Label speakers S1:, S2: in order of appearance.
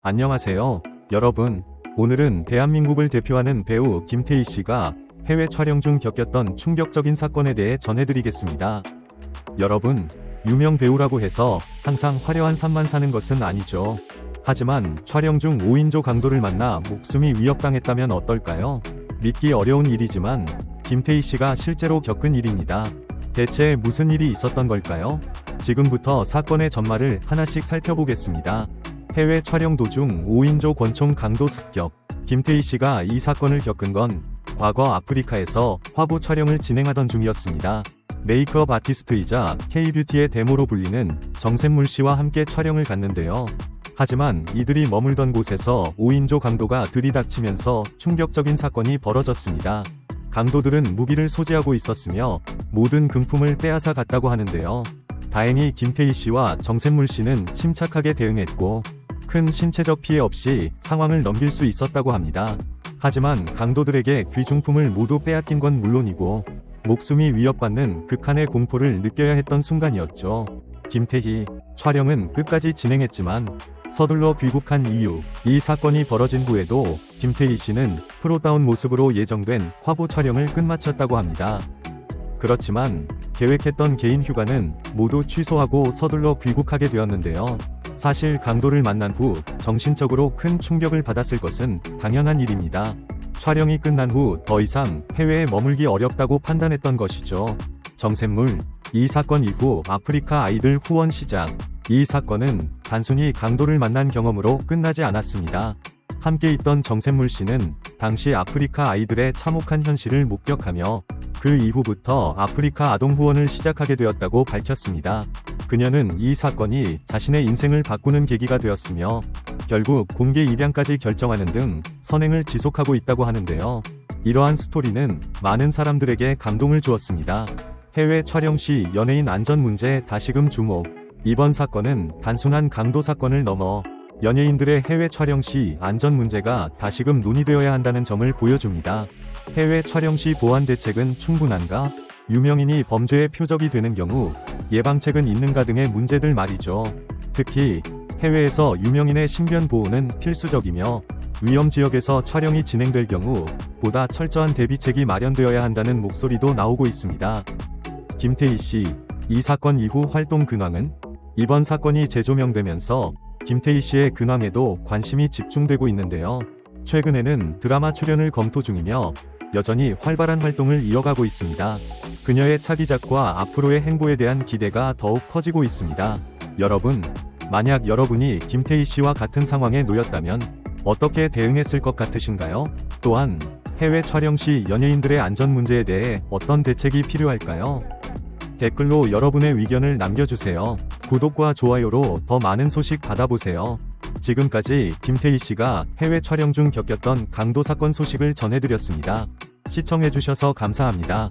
S1: 안녕하세요. 여러분. 오늘은 대한민국을 대표하는 배우 김태희 씨가 해외 촬영 중 겪었던 충격적인 사건에 대해 전해드리겠습니다. 여러분, 유명 배우라고 해서 항상 화려한 삶만 사는 것은 아니죠. 하지만 촬영 중 5인조 강도를 만나 목숨이 위협당했다면 어떨까요? 믿기 어려운 일이지만 김태희 씨가 실제로 겪은 일입니다. 대체 무슨 일이 있었던 걸까요? 지금부터 사건의 전말을 하나씩 살펴보겠습니다. 해외 촬영 도중 5인조 권총 강도 습격. 김태희 씨가 이 사건을 겪은 건 과거 아프리카에서 화보 촬영을 진행하던 중이었습니다. 메이크업 아티스트이자 K-뷰티의 데모로 불리는 정샘물 씨와 함께 촬영을 갔는데요. 하지만 이들이 머물던 곳에서 5인조 강도가 들이닥치면서 충격적인 사건이 벌어졌습니다. 강도들은 무기를 소지하고 있었으며 모든 금품을 빼앗아 갔다고 하는데요. 다행히 김태희 씨와 정샘물 씨는 침착하게 대응했고 큰 신체적 피해 없이 상황을 넘길 수 있었다고 합니다. 하지만 강도들에게 귀중품을 모두 빼앗긴 건 물론이고 목숨이 위협받는 극한의 공포를 느껴야 했던 순간이었죠. 김태희 촬영은 끝까지 진행했지만 서둘러 귀국한 이유 이 사건이 벌어진 후에도 김태희 씨는 프로다운 모습으로 예정된 화보 촬영을 끝마쳤다고 합니다. 그렇지만 계획했던 개인 휴가는 모두 취소하고 서둘러 귀국하게 되었는데요. 사실 강도를 만난 후 정신적으로 큰 충격을 받았을 것은 당연한 일입니다. 촬영이 끝난 후 더 이상 해외에 머물기 어렵다고 판단했던 것이죠. 정샘물, 이 사건 이후 아프리카 아이들 후원 시작. 이 사건은 단순히 강도를 만난 경험으로 끝나지 않았습니다. 함께 있던 정샘물 씨는 당시 아프리카 아이들의 참혹한 현실을 목격하며 그 이후부터 아프리카 아동 후원을 시작하게 되었다고 밝혔습니다. 그녀는 이 사건이 자신의 인생을 바꾸는 계기가 되었으며 결국 공개 입양까지 결정하는 등 선행을 지속하고 있다고 하는데요. 이러한 스토리는 많은 사람들에게 감동을 주었습니다. 해외 촬영 시 연예인 안전 문제 다시금 주목. 이번 사건은 단순한 강도 사건을 넘어 연예인들의 해외 촬영 시 안전 문제가 다시금 논의되어야 한다는 점을 보여줍니다. 해외 촬영 시 보안 대책은 충분한가? 유명인이 범죄의 표적이 되는 경우 예방책은 있는가 등의 문제들 말이죠. 특히 해외에서 유명인의 신변 보호는 필수적이며 위험 지역에서 촬영이 진행될 경우 보다 철저한 대비책이 마련되어야 한다는 목소리도 나오고 있습니다. 김태희 씨, 이 사건 이후 활동 근황은 이번 사건이 재조명되면서 김태희 씨의 근황에도 관심이 집중되고 있는데요. 최근에는 드라마 출연을 검토 중이며 여전히 활발한 활동을 이어가고 있습니다. 그녀의 차기작과 앞으로의 행보에 대한 기대가 더욱 커지고 있습니다. 여러분, 만약 여러분이 김태희 씨와 같은 상황에 놓였다면 어떻게 대응했을 것 같으신가요? 또한 해외 촬영 시 연예인들의 안전 문제에 대해 어떤 대책이 필요할까요? 댓글로 여러분의 의견을 남겨주세요. 구독과 좋아요로 더 많은 소식 받아보세요. 지금까지 김태희 씨가 해외 촬영 중 겪었던 강도 사건 소식을 전해드렸습니다. 시청해주셔서 감사합니다.